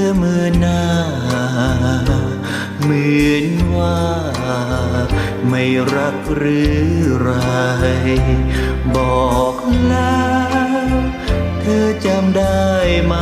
อเมื่อหน้า เหมือนว่าไม่รักหรือไร บอกแล้ว เธอจำได้ไหม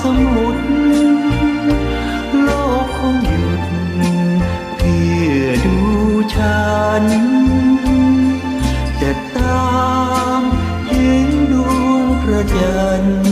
สมุทรโลกคงหยุดเพื่อดูฉัน จะตามถึงดวงพระจันทร์